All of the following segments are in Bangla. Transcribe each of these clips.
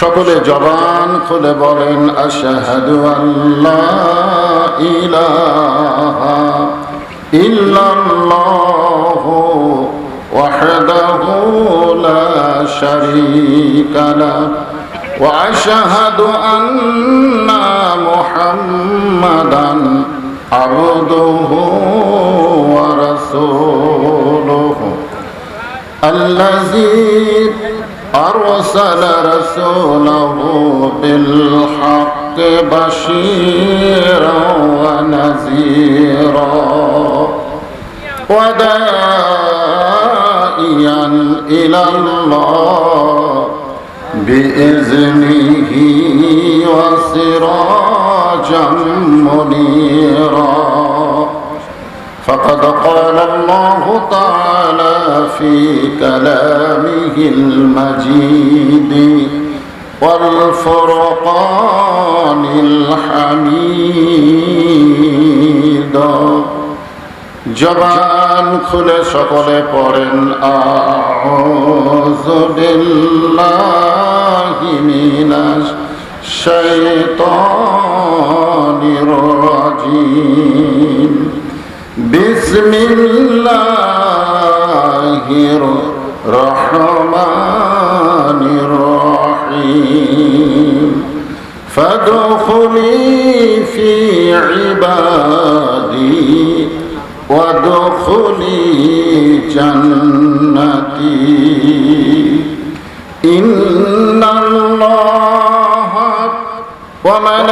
সকলে জবান খুলে বলেন আশহাদু আল্লাহ ইলাহা ইল্লাল্লাহু ওয়াহদাহু লা শারীকা লাহু واشهد ان محمدا عبده ورسوله الذي أرسل رسوله بالحق بشيرا ونذيرا وداعيا إلى الله بإذنه وسراجا منيرا فقد قال الله تعالى في كلامه المجيد والفرقان الحميد জবান খুলে সকলে পড়েন আউযু বিল্লাহি মিনাশ শাইতানির بسم الله الرحمن الرحيم. فادخلي في عبادي وادخلي جنتي. إن الله وملائكته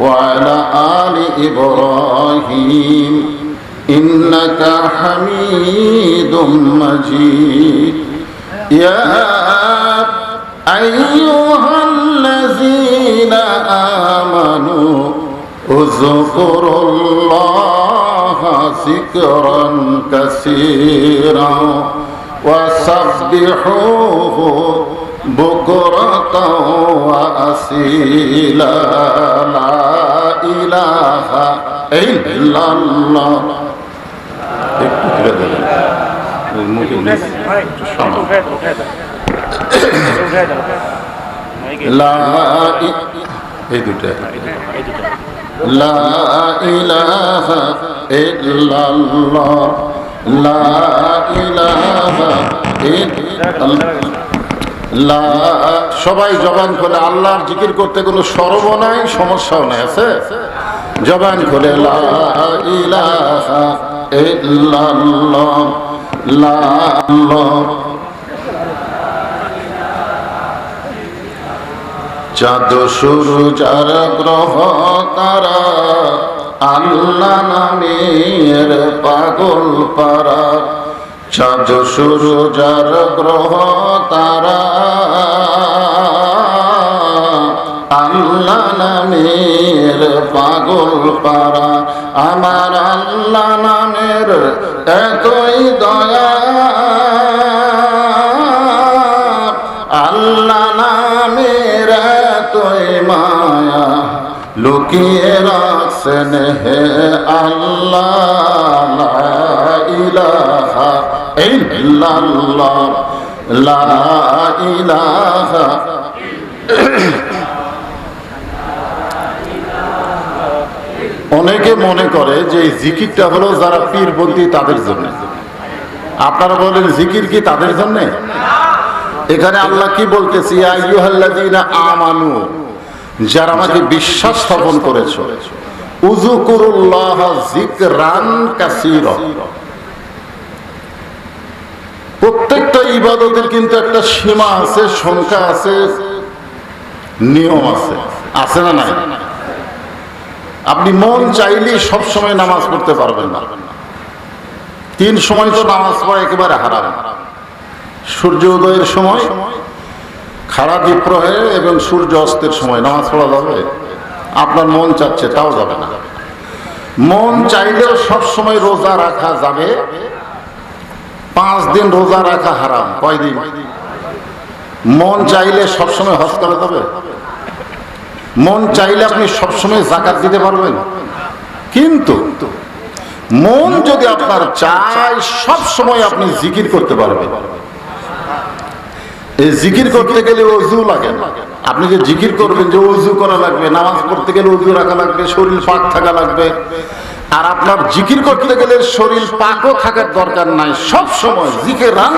وعلى آل إبراهيم إنك حميد مجيد. يا أيها الذين آمنوا اذكروا الله ذكرا كثيرا وسبحوه بكرة وأصيلا لا إله إلا الله একটু ফিরে দেবেন ওই মুখে নিচ একটু সমান। লা ই- এই দুটা লা ইলাহা ইল্লাল্লাহ লা ইলাহা ইল্লাল্লাহ লা সবাই জবান খুলে, আল্লাহর জিকির করতে কোনো সরব নাই, সমস্যাও নাই, আছে? জবান খুলে চাঁদ শুরু যার গ্রহ তারা, আল্লাহ নামের পাগল পারা চাঁদ শুরু যার গ্রহ তারা। আল্লাহ নামের পাগল পারা। আমার আল্লাহ নামের এতই দয়া। আল্লাহ নামের এতই মায়া। লুকিয়ে রাখছেন হে আল্লাহ ইলাহা অনেকে মনে করে যে জিকিরটা হলো যারা পীরপন্থী তাদের জন্য। আপনারা বলেন, জিকির কি তাদের জন্য? এখানে আল্লাহ কি বলতেছি আমানু যারা আমাকে বিশ্বাস স্থাপন করেছ। উযুকুরুল্লাহ যিকরান কাসীরা। প্রত্যেকটা ইবাদতের কিন্তু একটা সীমা আছে সংখ্যা আছে নিয়ম আছে। আছে না নাই? আপনি মন চাইলেই সব সময় নামাজ পড়তে পারবেন না। তিন সময় তো নামাজ পড়া একেবারে হারাম। সূর্য উদয়ের সময় খাড়া বিপ্রহে এবং সূর্য অস্তের সময় নামাজ পড়া যাবে? আপনার মন চাচ্ছে, তাও যাবে না। মন চাইলেও সব সময় রোজা রাখা যাবে। পাঁচ দিন রোজা রাখা হারাম। কয় কয়দিন? মন চাইলে সবসময় হজ করা যাবে? মন চাইলে আপনি সবসময় জাকাত দিতে পারবেন। কিন্তু মন যদি আপনার চায়, সব সময় আপনি জিকির করতে পারবেন। এই জিকির করতে গেলে অজু লাগে। আপনি যে জিকির করবেন, যে অজু করা লাগবে, নামাজ পড়তে গেলে অজু রাখা লাগবে, শরীর পাক থাকা লাগবে। আর আপনার জিকির করতে গেলে শরীর পাকও থাকার দরকার নাই। সব সময় জিকির রান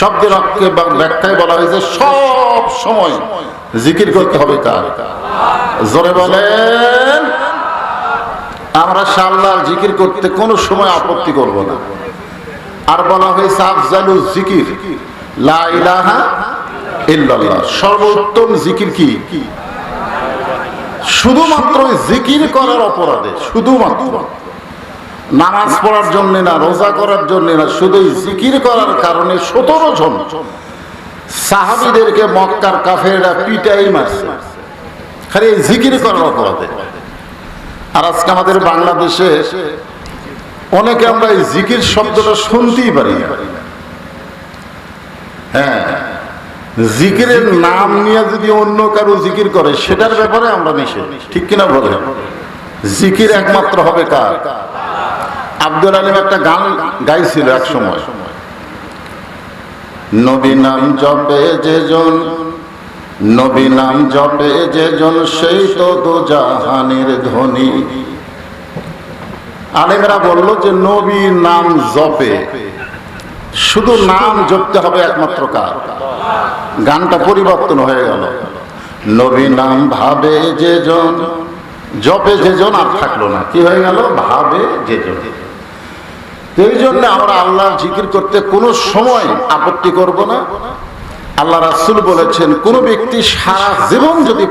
শব্দের অক্ষে ব্যাখ্যায় বলা হয়েছে, সব সময় জিকির করতে হবে কার জোরে বলেন, আমরা সাল্লাহ জিকির করতে কোনো সময় আপত্তি করব না। আর বলা হয়েছে, আফজালু জিকির। সর্বোত্তম জিকির কি? শুধুমাত্র জিকির করার অপরাধে, শুধুমাত্র। নামাজ পড়ার জন্য না, রোজা করার জন্য না, শুধু জিকির করার কারণে সতেরো জন সাহাবিদেরকে মক্কার কাফেরা পিটাই মারছে। খালি জিকির করার অপরাধে। আর আজকে আমাদের বাংলাদেশে অনেকে আমরা এই জিকির শব্দটা শুনতেই পারি না। হ্যাঁ জিকিরের নাম নিয়ে যদি অন্য কারও জিকির করে সেটার ব্যাপারে আমরা মিশে ঠিক কিনা জিকির একমাত্র হবে কার? আব্দুল আলিম একটা গান গাইছিল এক সময়। নবী নাম জপে যেজন নবী নাম জপে যেজন সেই তো দো জাহানের ধ্বনি। আলেমেরা বলল যে নবী নাম জপে। শুধু নাম জপতে হবে একমাত্র কার? গানটা পরিবর্তন হয়ে গেল। নবী নাম ভাবে যেজন, জপে যেজন আর থাকল না। কি হয়ে গেল? ভাবে যেজন। এই জন্য আমরা আল্লাহর জিকির করতে কোনো সময় আপত্তি করব না। আল্লাহ রাসুল বলেছেন, কোন ব্যক্তি সারা জীবন যদি